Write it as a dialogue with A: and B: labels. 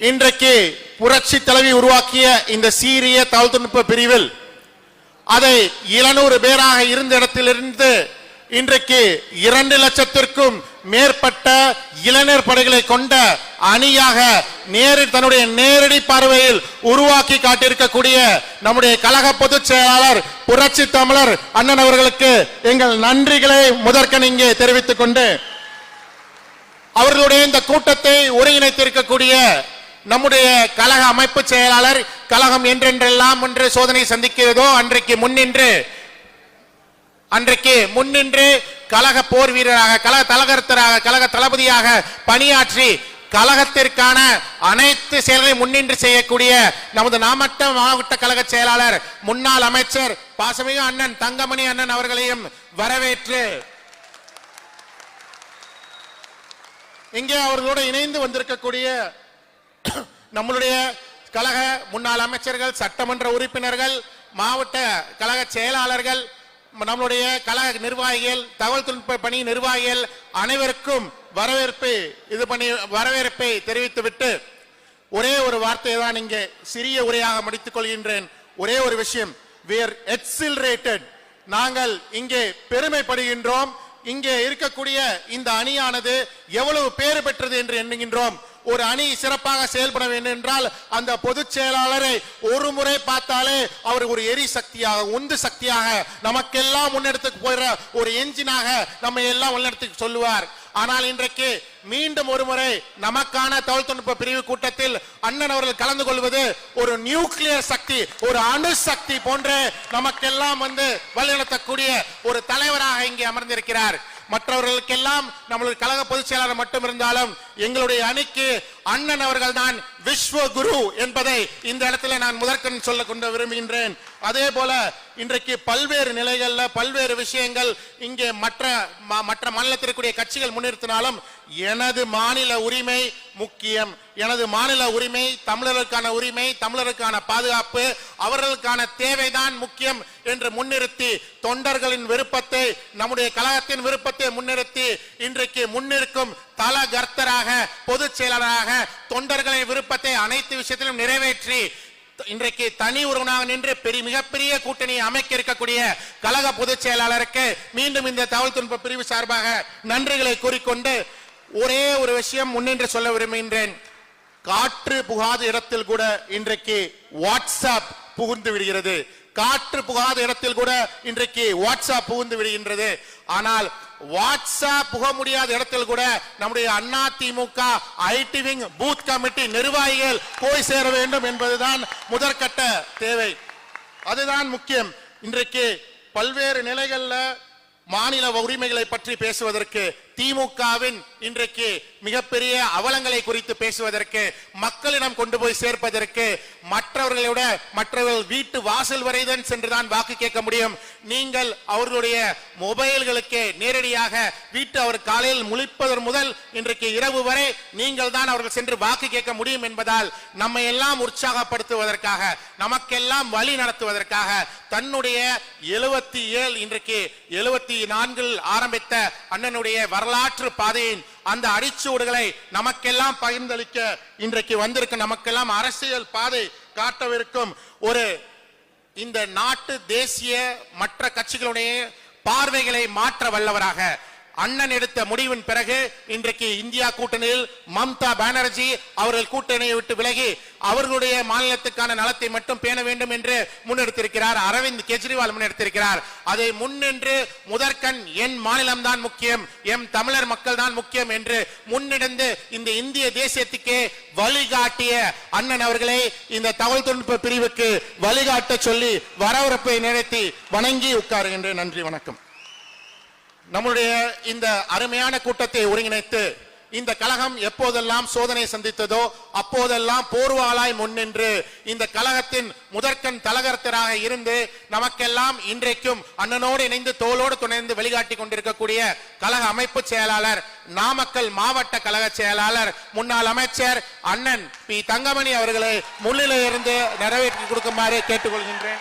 A: இன்றைக்கு புரட்சி தலைவி உருவாக்கிய இந்த சீரிய தகவல்தொழில்நுட்ப பிரிவில் அதை இருநூறு பேராக இருந்த இடத்திலிருந்து இன்றைக்கு இரண்டு லட்சத்திற்கும் மேற்பட்ட இளைஞர் படைகளை கொண்ட அணியாக நேரு தன்னுடைய நேரடி பார்வையில் உருவாக்கி காட்டியிருக்கக்கூடிய நம்முடைய கழக பொதுச் செயலாளர் புரட்சி தமிழர் அண்ணன் அவர்களுக்கு எங்கள் நன்றிகளை முதற்கன் இங்கே தெரிவித்துக் கொண்டு அவர்களுடைய இந்த கூட்டத்தை ஒருங்கிணைத்திருக்கக்கூடிய நம்முடைய கழக அமைப்பு செயலாளர் கழகம் என்றென்றெல்லாம் ஒன்று சோதனை சந்திக்கிறதோ அன்றைக்கு முன்னின்று அன்றைக்கு முன்னின்று கழக போர் வீரராக கழக தலகர்த்தராக கழக தளபதியாக பணியாற்றி கழகத்திற்கான அனைத்து செயல்களை முன்னின்று செய்யக்கூடிய நமது நாமட்ட மாவட்ட கழக செயலாளர் முன்னாள் அமைச்சர் பாசமிகு அண்ணன் தங்கமணி அண்ணன் அவர்களையும் வரவேற்று இங்கே அவர்களோடு இணைந்து வந்திருக்கக்கூடிய நம்மளுடைய கழக முன்னாள் அமைச்சர்கள் சட்டமன்ற உறுப்பினர்கள் மாவட்ட கழக செயலாளர்கள் நம்மளுடைய கழக நிர்வாகிகள் தகவல் தொழில்நுட்ப பணி நிர்வாகிகள் அனைவருக்கும் வரவேற்பு இது பண்ணி வரவேற்பை தெரிவித்துவிட்டு ஒரே ஒரு வார்த்தையை தான் இங்கே சிறிய உரையாக முடித்துக் கொள்கின்றேன். ஒரே ஒரு விஷயம் வேர் எக்ஸில்ரேட்டட் நாங்கள் இங்கே பெருமைப்படுகின்றோம். இங்கே இருக்கக்கூடிய இந்த அணியானது எவ்வளவு பேறு பெற்றது என்று எண்ணுகின்றோம். ஒரு அணி சிறப்பாக செயல்பட வேண்டும் என்றால் அந்த பொதுச் செயலாளரை ஒரு முறை பார்த்தாலே அவர் ஒரு எரி சக்தியாக உந்து சக்தியாக நமக்கெல்லாம் முன்னெடுத்து போயிற ஒரு என்ஜினாக நம்ம எல்லாம் முன்னெடுத்து சொல்லுவார். ஆனால் இன்றைக்கு மீண்டும் ஒரு முறை நமக்கான தகவல் தொழில்நுட்ப பிரிவு கூட்டத்தில் அண்ணன் அவர்கள் கலந்து கொள்வது ஒரு நியூக்ளியர் சக்தி ஒரு அணு சக்தி போன்று நமக்கெல்லாம் வந்து வழிநடத்தக்கூடிய ஒரு தலைவராக இங்கே அமர்ந்திருக்கிறார். மற்றவர்களுக்கெல்லாம் நம்மளுடைய கழக பொதுச் செயலாளர் மட்டும் இருந்தாலும் எங்களுடைய அணிக்கு அண்ணன் அவர்கள் தான் விஸ்வ குரு என்பதை இந்த இடத்துல நான் முதற்கண் சொல்ல கொண்டு விரும்புகின்றேன். அதே போல இன்றைக்கு பல்வேறு நிலைகள்ல பல்வேறு விஷயங்கள் இங்கே மற்ற மற்ற மாநிலத்திற்குரிய கட்சிகள் முன்னிறுத்தினாலும் எனது மாநில உரிமை முக்கியம். எனது மாநில உரிமை தமிழர்களுக்கான உரிமை தமிழருக்கான பாதுகாப்பு அவர்களுக்கான தேவைதான் முக்கியம் என்று முன்னிறுத்தி தொண்டர்களின் விருப்பத்தை நம்முடைய கழகத்தின் விருப்பத்தை முன்னிறுத்தி இன்றைக்கு முன்னிற்கும் தல கர்த்தராக பொதுச் செயலராக தொண்டர்களின் விருப்பத்தை அனைத்து விஷயத்திலும் நிறைவேற்றி இன்றைக்கு தனி ஒருவனாக நின்று பெரிய மிகப்பெரிய கூட்டணியை அமைக்க இருக்கக்கூடிய கழக பொதுச் செயலாளருக்கு மீண்டும் இந்த தகவல் தொழில்நுட்ப பிரிவு சார்பாக நன்றிகளை கூறிக்கொண்டு ஒரே ஒரு விஷயம் முன்னின்று சொல்ல விரும்புகின்றேன். காற்று புகாத இடத்தில் கூட இன்றைக்கு வாட்ஸ்அப் புகுந்து விடுகிறது. காற்று புகாத இடத்தில் கூட இன்றைக்கு வாட்ஸ்அப் புகுந்து விடுகின்றது. ஆனால் வாட்ஸ்அப் புக முடியாத இடத்தில் கூட நம்முடைய Anna DMK IT wing booth committee நிர்வாகிகள் போய் சேர வேண்டும் என்பதுதான் முதற்கட்ட தேவை. அதுதான் முக்கியம். இன்றைக்கு பல்வேறு நிலைகளில் மாநில உரிமைகளை பற்றி பேசுவதற்கு திமுகவின் இன்றைக்கு மிகப்பெரிய அவலங்களை குறித்து பேசுவதற்கு மக்களிடம் கொண்டு போய் சேர்ப்பதற்கு மற்றவர்களை விட மற்றவர்கள் வீட்டு வாசல் வரைதான் சென்றுதான் வாக்கு கேட்க முடியும். நீங்கள் அவர்களுடைய மொபைல்களுக்கு நேரடியாக வீட்டு அவர் காலையில் முழிப்பதன் முதல் இன்றைக்கு இரவு வரை நீங்கள் தான் அவர்கள் சென்று வாக்கு கேட்க முடியும் என்பதால் நம்மை எல்லாம் உற்சாகப்படுத்துவதற்காக நமக்கெல்லாம் வழி நடத்துவதற்காக தன்னுடைய எழுபத்தி ஏழு இன்றைக்கு எழுபத்தி நான்கில் ஆரம்பித்த அண்ணனுடைய வரலாற்று பாதையின் அந்த அடிச்சுவடுகளை நமக்கெல்லாம் பகிர்ந்தளிக்க இன்றைக்கு வந்திருக்கு நமக்கெல்லாம் அரசியல் பாதை காட்டவிருக்கும் ஒரு இந்த நாட்டு தேசிய மற்ற கட்சிகளுடைய பார்வைகளை மாற்ற வல்லவராக அண்ணன் எடுத்த முடிவின் பிறகு இன்றைக்கு இந்தியா கூட்டணியில் மம்தா பானர்ஜி அவர்கள் கூட்டணியை விட்டு விலகி அவர்களுடைய மாநிலத்துக்கான நலத்தை மட்டும் பேண வேண்டும் என்று முன்னெடுத்திருக்கிறார். அரவிந்த் கெஜ்ரிவால் முன்னெடுத்திருக்கிறார். அதை முன்னின்று முதற்கண் என் மாநிலம் தான் முக்கியம் எம் தமிழர் மக்கள் தான் முக்கியம் என்று முன்னெடுந்து இந்த இந்திய தேசியத்துக்கே வழிகாட்டிய அண்ணன் அவர்களை இந்த தகவல் தொழில்நுட்ப பிரிவுக்கு வழிகாட்ட சொல்லி வரவரப்பை நிறுத்தி வணங்கி உட்காருகின்றேன். நன்றி வணக்கம். நம்முடைய இந்த அருமையான கூட்டத்தை ஒருங்கிணைத்து இந்த கழகம் எப்போதெல்லாம் சோதனை சந்தித்ததோ அப்போதெல்லாம் போர்வாளாய் முன்னின்று இந்த கழகத்தின் முதற்கண் தலகர்த்தராக இருந்து நமக்கெல்லாம் இன்றைக்கும் அண்ணனோடு இணைந்து தோளோடு துணைந்து வெளிகாட்டி கொண்டிருக்கக்கூடிய கழக அமைப்பு செயலாளர் நாமக்கல் மாவட்ட கழக செயலாளர் முன்னாள் அமைச்சர் அண்ணன் பி தங்கமணி அவர்களை முன்னிலையிலிருந்து நிறைவேற்றி கொடுக்குமாறு கேட்டுக்கொள்கின்றேன்.